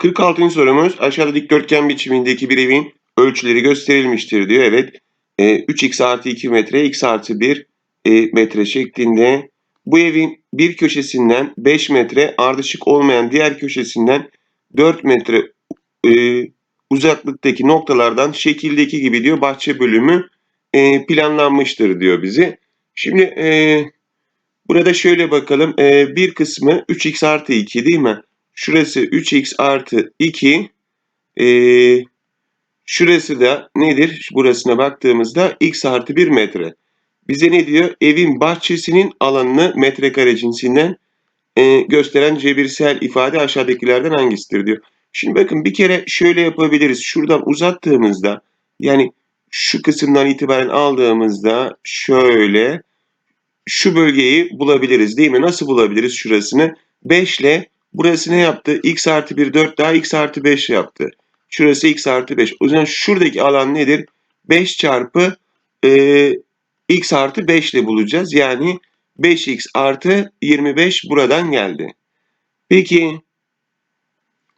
46. sorumuz aşağıda dikdörtgen biçimindeki bir evin ölçüleri gösterilmiştir diyor. Evet. E, 3x artı 2 metre, x artı 1 e, metre şeklinde. Bu evin bir köşesinden 5 metre, ardışık olmayan diğer köşesinden 4 metre e, uzaklıktaki noktalardan şekildeki gibi diyor bahçe bölümü e, planlanmıştır diyor bize. Şimdi e, burada şöyle bakalım. E, bir kısmı 3x artı 2 değil mi? Şurası 3x artı 2. E, şurası da nedir? Burasına baktığımızda x artı 1 metre. Bize ne diyor? Evin bahçesinin alanını metrekare cinsinden e, gösteren cebirsel ifade aşağıdakilerden hangisidir diyor. Şimdi bakın bir kere şöyle yapabiliriz. Şuradan uzattığımızda yani şu kısımdan itibaren aldığımızda şöyle şu bölgeyi bulabiliriz değil mi? Nasıl bulabiliriz şurasını? 5 ile burası ne yaptı? x artı 1 4 daha x artı 5 yaptı. Şurası x artı 5. O zaman şuradaki alan nedir? 5 çarpı e, x artı 5 ile bulacağız. Yani 5x artı 25 buradan geldi. Peki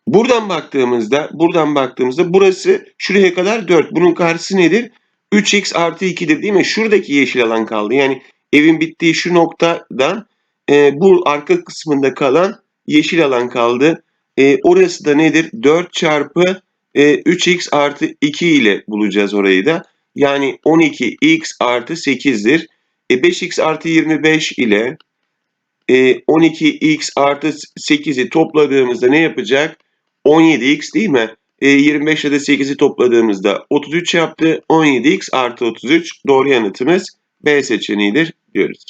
buradan baktığımızda buradan baktığımızda burası şuraya kadar 4. Bunun karşısı nedir? 3x artı 2'dir değil mi? Şuradaki yeşil alan kaldı. Yani evin bittiği şu noktadan e, bu arka kısmında kalan yeşil alan kaldı. E, orası da nedir? 4 çarpı e, 3x artı 2 ile bulacağız orayı da. Yani 12x artı 8'dir. E, 5x artı 25 ile e, 12x artı 8'i topladığımızda ne yapacak? 17x değil mi? E, 25 ile de 8'i topladığımızda 33 yaptı. 17x artı 33 doğru yanıtımız B seçeneğidir diyoruz.